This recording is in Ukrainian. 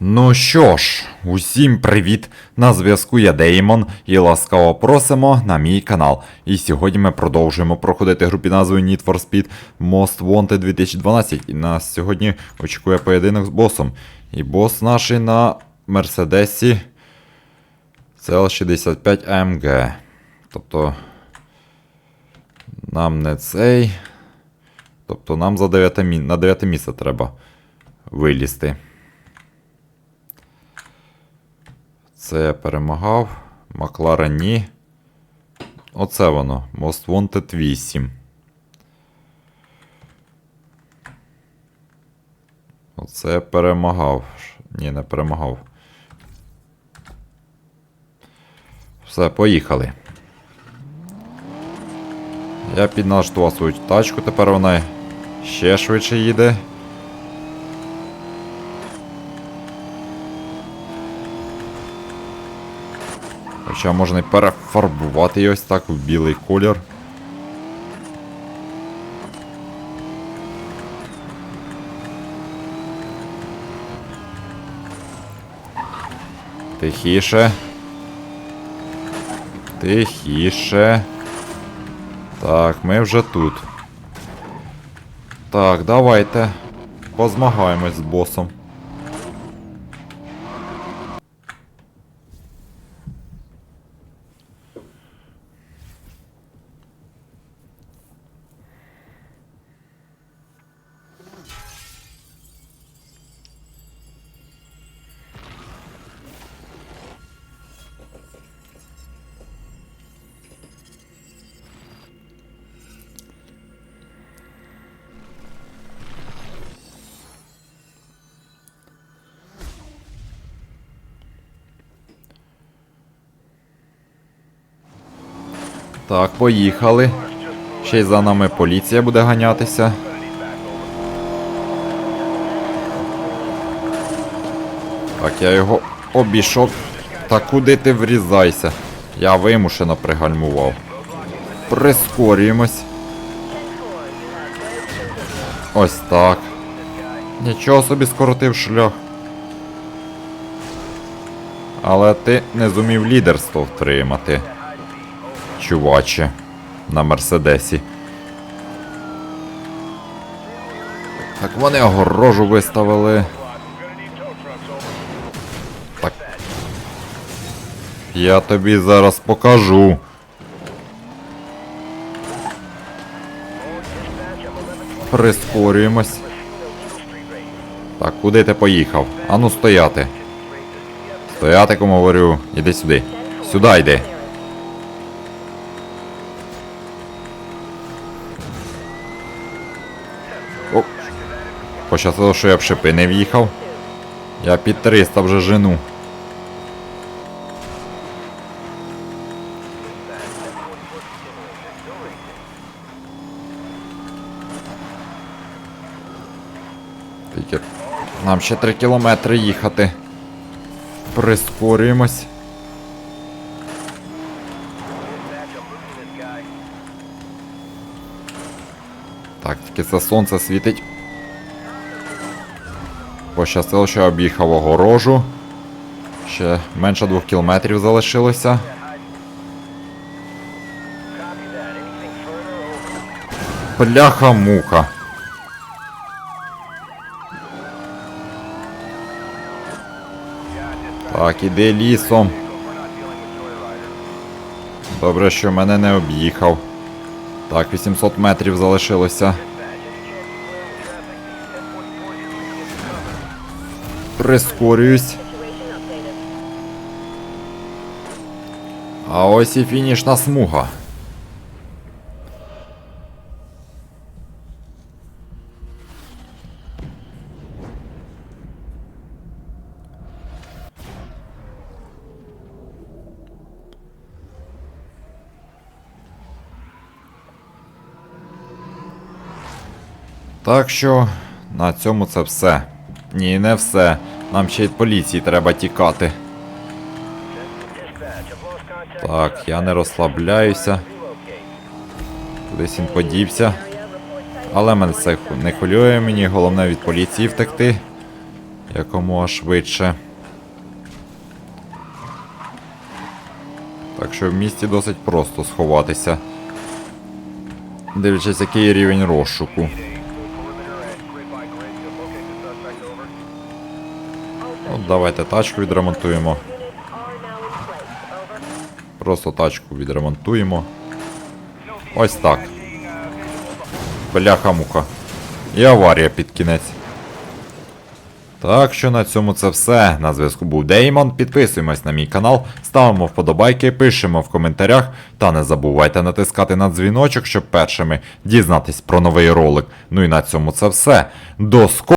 Ну що ж, усім привіт! На зв'язку я Деймон і ласкаво просимо на мій канал. І сьогодні ми продовжуємо проходити гру під назвою Need for Speed Most Wanted 2012. І нас сьогодні очікує поєдинок з босом. І бос наш на Мерседесі CL65 AMG. Тобто. Нам не цей. Тобто нам за 9 мі... на 9 місце треба вилізти. Це я перемагав. Макларен ні. Оце воно. Most Wanted 8. Оце я перемагав. Ні, не перемагав. Все, поїхали. Я підналаштував свою тачку, тепер вона ще швидше їде. Хоча можна і перефарбувати її ось так в білий колір. Тихіше. Тихіше. Так, ми вже тут. Так, давайте. Позмагаємось з босом. Так, поїхали. Ще й за нами поліція буде ганятися. Так, я його обійшов. Та куди ти врізайся? Я вимушено пригальмував. Прискорюємось. Ось так. Нічого собі скоротив шлях. Але ти не зумів лідерство втримати чуваче, на Мерседесі. Так вони огорожу виставили. Так. Я тобі зараз покажу. Прискорюємось. Так, куди ти поїхав? Ану стояти. Стояти, кому говорю, іди сюди. Сюди йди. Пощастило, що я в шипи не в'їхав. Я під 300 вже жену. Тільки нам ще 3 кілометри їхати. Прискорюємось. Так, тільки це сонце світить. Пощастило, що я об'їхав огорожу. Ще менше двох кілометрів залишилося. Бляха-муха. Так, іди лісом. Добре, що мене не об'їхав. Так, 800 метрів залишилося. Прискорююсь. А ось і фінішна смуга. Так що на цьому це все. Ні, не все. Нам ще від поліції треба тікати. Так, я не розслабляюся. Кудись він подівся. Але мене це не хвилює мені, головне від поліції втекти. якомога швидше. Так що в місті досить просто сховатися. Дивлячись, який рівень розшуку. От давайте тачку відремонтуємо. Просто тачку відремонтуємо. Ось так. Бляха-муха. І аварія під кінець. Так що на цьому це все. На зв'язку був Деймон. Підписуємось на мій канал, ставимо вподобайки, пишемо в коментарях та не забувайте натискати на дзвіночок, щоб першими дізнатись про новий ролик. Ну і на цьому це все. До скорого!